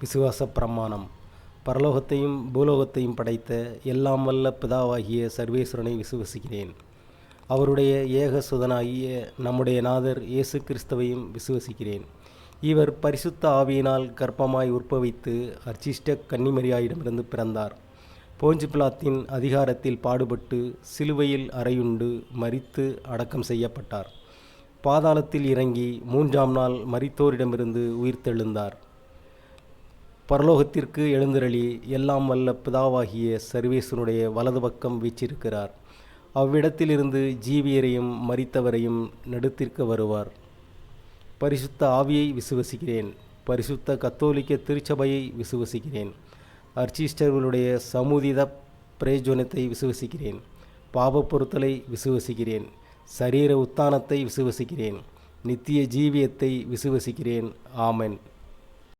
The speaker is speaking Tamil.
விசுவாச பிரமாணம் பரலோகத்தையும் பூலோகத்தையும் படைத்த எல்லாம் வல்ல பிதாவாகிய சர்வேஸ்வரனை விசுவசிக்கிறேன். அவருடைய ஏக சுதனாகிய நம்முடைய நாதர் இயேசு கிறிஸ்துவையும் விசுவசிக்கிறேன். இவர் பரிசுத்த ஆவியினால் கர்ப்பமாய் உற்பவித்து அர்ச்சிஷ்ட கன்னிமரியாயிடமிருந்து பிறந்தார். போஞ்சு பிளாத்தின் அதிகாரத்தில் பாடுபட்டு சிலுவையில் அறையுண்டு மறித்து அடக்கம் செய்யப்பட்டார். பாதாளத்தில் இறங்கி மூன்றாம் நாள் மரித்தோரிடமிருந்து உயிர்த்தெழுந்தார். பரலோகத்திற்கு எழுந்தருளி எல்லாம் வல்ல பிதாவாகிய சர்வேசனுடைய வலது பக்கம் வீச்சிருக்கிறார். அவ்விடத்திலிருந்து ஜீவியரையும் மறித்தவரையும் நடுத்திற்கு வருவார். பரிசுத்த ஆவியை விசுவசிக்கிறேன். பரிசுத்த கத்தோலிக்க திருச்சபையை விசுவசிக்கிறேன். அர்ச்சிஸ்டர்களுடைய சமூதித பிரயோஜனத்தை விசுவசிக்கிறேன். பாவ பொருத்தலை விசுவசிக்கிறேன். சரீர உத்தானத்தை விசுவசிக்கிறேன். நித்திய ஜீவியத்தை விசுவசிக்கிறேன். ஆமன்.